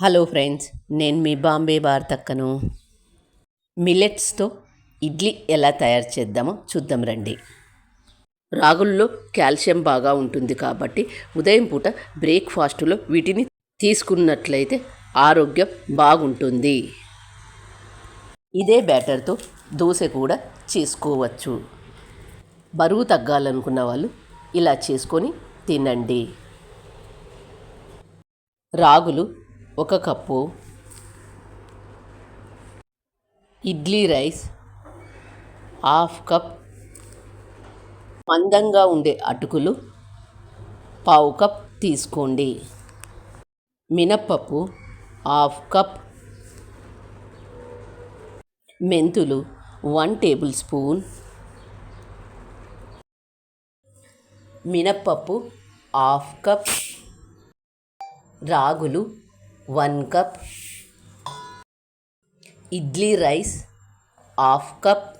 Hello friends నేను మీ బాంబే వార్తక్కను. మిల్లెట్స్తో ఇడ్లీ ఎలా తయారు చేద్దామో చూద్దాం రండి. రాగుల్లో కాల్షియం బాగా ఉంటుంది కాబట్టి ఉదయం పూట బ్రేక్ఫాస్ట్లో వీటిని తీసుకున్నట్లయితే ఆరోగ్యం బాగుంటుంది. ఇదే బ్యాటర్తో దోశ కూడా చేసుకోవచ్చు. బరువు తగ్గాలనుకున్న వాళ్ళు ఇలా చేసుకొని తినండి. రాగులు ఒక cup idli rice half cup మందంగా ఉండే అటుకులు పావు కప్ తీసుకోండి. మినప్పప్పు హాఫ్ కప్ మెంతులు వన్ టేబుల్ స్పూన్ మినప్పప్పు హాఫ్ కప్ రాగులు one cup idli rice half cup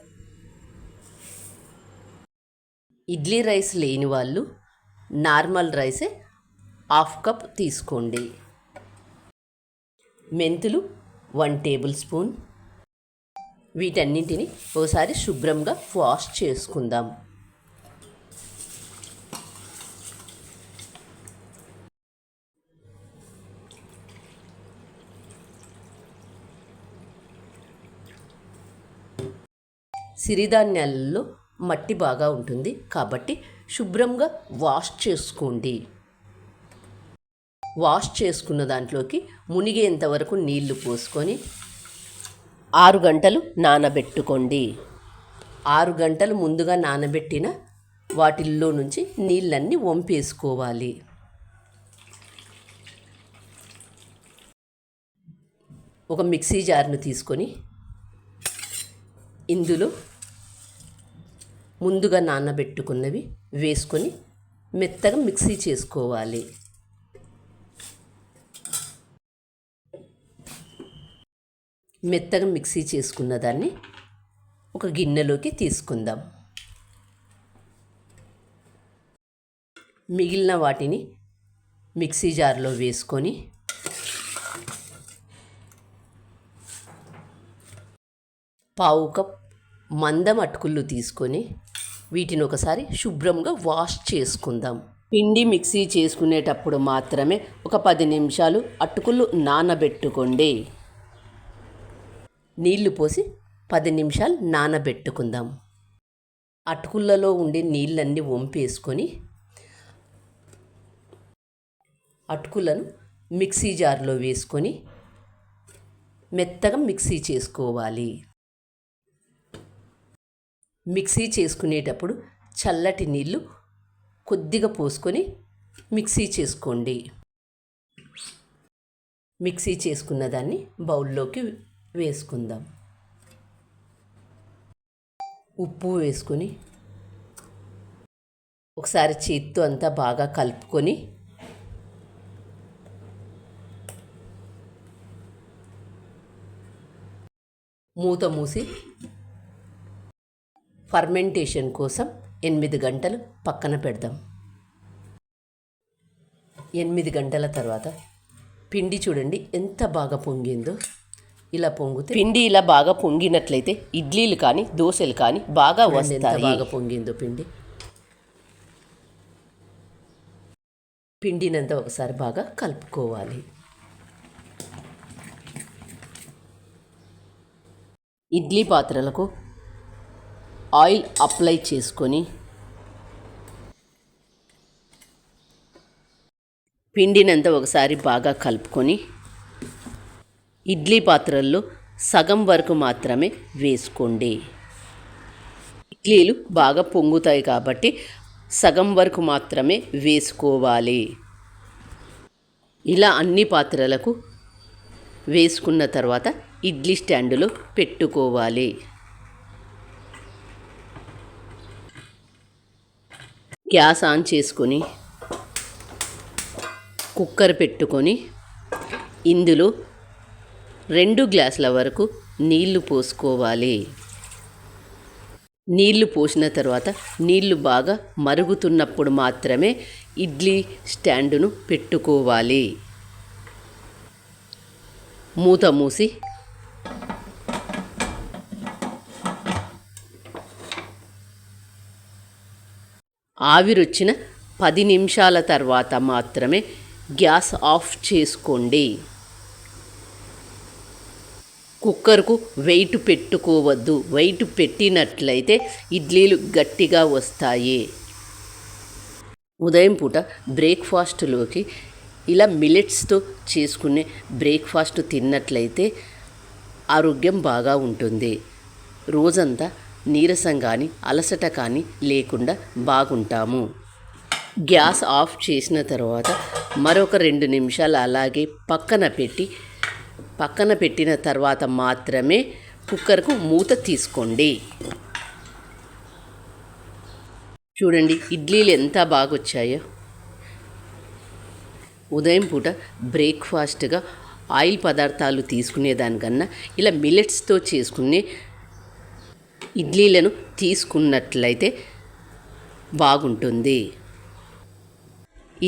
idli rice లేని వాళ్ళు నార్మల్ రైసే హాఫ్ కప్ తీసుకోండి. మెంతులు వన్ టేబుల్ స్పూన్. వీటన్నింటిని ఒకసారి శుభ్రంగా వాష్ చేసుకుందాం. సిరిధాన్యాలలో మట్టి బాగా ఉంటుంది. కాబట్టి శుభ్రంగా వాష్ చేసుకోండి. వాష్ చేసుకున్న దాంట్లోకి మునిగేంత వరకు నీళ్ళు పోసుకొని ఆరు గంటలు నానబెట్టుకోండి. ఆరు గంటలు ముందుగా నానబెట్టిన వాటిల్లో నుంచి నీళ్ళన్నీ వంపేసుకోవాలి. ఒక మిక్సీ జార్ను తీసుకొని ఇందులో ముందుగా నానబెట్టుకున్నవి వేసుకొని మెత్తగా మిక్సీ చేసుకోవాలి. మెత్తగా మిక్సీ చేసుకున్న దాన్ని ఒక గిన్నెలోకి తీసుకుందాం. మిగిలిన వాటిని మిక్సీ జార్లో వేసుకొని పావు కప్ మందం అటుకులు తీసుకొని వీటిని ఒకసారి శుభ్రంగా వాష్ చేసుకుందాం. పిండి మిక్సీ చేసుకునేటప్పుడు మాత్రమే ఒక పది నిమిషాలు అటుకులు నానబెట్టుకోండి. నీళ్ళు పోసి పది నిమిషాలు నానబెట్టుకుందాం. అటుకులలో ఉండే నీళ్ళన్నీ వంపేసుకొని అటుకులను మిక్సీ జార్లో వేసుకొని మెత్తగా మిక్సీ చేసుకోవాలి. మిక్సీ చేసుకునేటప్పుడు చల్లటి నీళ్ళు కొద్దిగా పోసుకొని మిక్సీ చేసుకోండి. మిక్సీ చేసుకున్న దాన్ని బౌల్లోకి వేసుకుందాం. ఉప్పు వేసుకొని ఒకసారి చేత్తో అంతా బాగా కలుపుకొని మూత మూసి ఫర్మెంటేషన్ కోసం ఎనిమిది గంటలు పక్కన పెడదాం. ఎనిమిది గంటల తర్వాత పిండి చూడండి ఎంత బాగా పొంగిందో. ఇలా పొంగితే పిండి ఇలా బాగా పొంగినట్లయితే ఇడ్లీలు కానీ దోశలు కానీ బాగా వస్తాయి. బాగా పొంగిందో పిండి. పిండినంతా ఒకసారి బాగా కలుపుకోవాలి. ఇడ్లీ పాత్రలకు ఆయిల్ అప్లై చేసుకొని పిండినంత ఒకసారి బాగా కలుపుకొని ఇడ్లీ పాత్రల్లో సగం వరకు మాత్రమే వేసుకోండి. ఇడ్లీలు బాగా పొంగుతాయి కాబట్టి సగం వరకు మాత్రమే వేసుకోవాలి. ఇలా అన్ని పాత్రలకు వేసుకున్న తర్వాత ఇడ్లీ స్టాండులో పెట్టుకోవాలి. గ్యాస్ ఆన్ చేసుకొని కుక్కర్ పెట్టుకొని ఇందులో రెండు గ్లాసుల వరకు నీళ్ళు పోసుకోవాలి. నీళ్ళు పోసిన తర్వాత నీళ్ళు బాగా మరుగుతున్నప్పుడు మాత్రమే ఇడ్లీ స్టాండును పెట్టుకోవాలి. మూత మూసి ఆవిరొచ్చిన పది నిమిషాల తర్వాత మాత్రమే గ్యాస్ ఆఫ్ చేసుకోండి. కుక్కర్కు వెయిట్ పెట్టుకోవద్దు. వెయిట్ పెట్టినట్లయితే ఇడ్లీలు గట్టిగా వస్తాయి. ఉదయం పూట బ్రేక్ఫాస్ట్లోకి ఇలా మిలెట్స్తో చేసుకునే బ్రేక్ఫాస్ట్ తిన్నట్లయితే ఆరోగ్యం బాగా ఉంటుంది. రోజంతా నీరసం కానీ అలసట కానీ లేకుండా బాగుంటాము. గ్యాస్ ఆఫ్ చేసిన తర్వాత మరొక రెండు నిమిషాలు అలాగే పక్కన పెట్టి పక్కన పెట్టిన తర్వాత మాత్రమే కుక్కర్కు మూత తీసుకోండి. చూడండి ఇడ్లీలు ఎంత బాగా వచ్చాయో ఉదయం పూట బ్రేక్ఫాస్ట్గా ఆయిల్ పదార్థాలు తీసుకునేదానికన్నా ఇలా మిల్లెట్స్తో చేసుకునే ఇడ్లీలను తీసుకున్నట్లయితే బాగుంటుంది.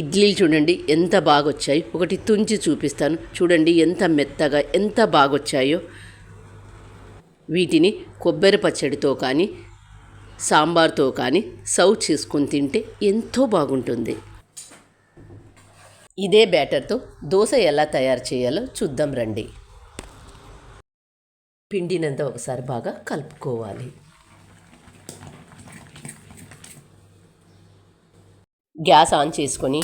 ఇడ్లీలు చూడండి ఎంత బాగొచ్చాయి. ఒకటి తుంచి చూపిస్తాను. చూడండి ఎంత మెత్తగా ఎంత బాగా వచ్చాయో వీటిని కొబ్బరి పచ్చడితో కానీ సాంబార్తో కానీ సర్వ్ చేసుకొని తింటే ఎంతో బాగుంటుంది. ఇదే బ్యాటర్తో దోశ ఎలా తయారు చేయాలో చూద్దాం రండి. పిండినంత ఒకసారి బాగా కలుపుకోవాలి. గ్యాస్ ఆన్ చేసుకొని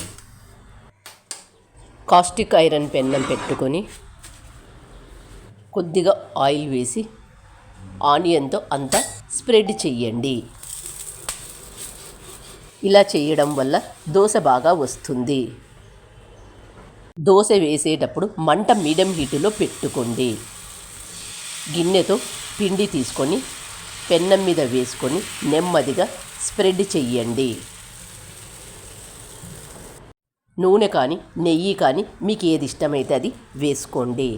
కాస్టిక్ ఐరన్ పెన్నం పెట్టుకొని కొద్దిగా ఆయిల్ వేసి ఆనియన్తో అంతా స్ప్రెడ్ చెయ్యండి. ఇలా చేయడం వల్ల దోశ బాగా వస్తుంది. దోశ వేసేటప్పుడు మంట మీడియం హీటులో పెట్టుకోండి. గిన్నెతో పిండి తీసుకొని పెన్నం మీద వేసుకొని నెమ్మదిగా స్ప్రెడ్ చెయ్యండి. నూనె కానీ నెయ్యి కానీ మీకు ఏది ఇష్టమైతే అది వేసుకోండి.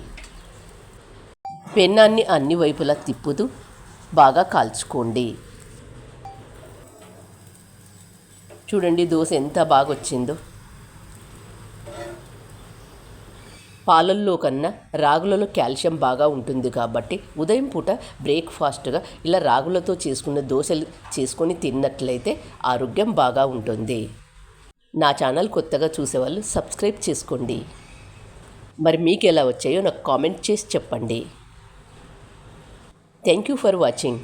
పెన్నాన్ని అన్ని వైపులా తిప్పుతూ బాగా కాల్చుకోండి. చూడండి దోశ ఎంత బాగా వచ్చిందో పాలల్లో కన్నా రాగులలో కాల్షియం బాగా ఉంటుంది కాబట్టి ఉదయం పూట బ్రేక్ఫాస్ట్గా ఇలా రాగులతో చేసుకున్న దోశలు చేసుకొని తిన్నట్లయితే ఆరోగ్యం బాగా ఉంటుంది. నా ఛానల్ కొత్తగా చూసేవాళ్ళు సబ్స్క్రైబ్ చేసుకోండి. మరి మీకు ఎలా వచ్చాయో నాకు కామెంట్ చేసి చెప్పండి. Thank you for watching.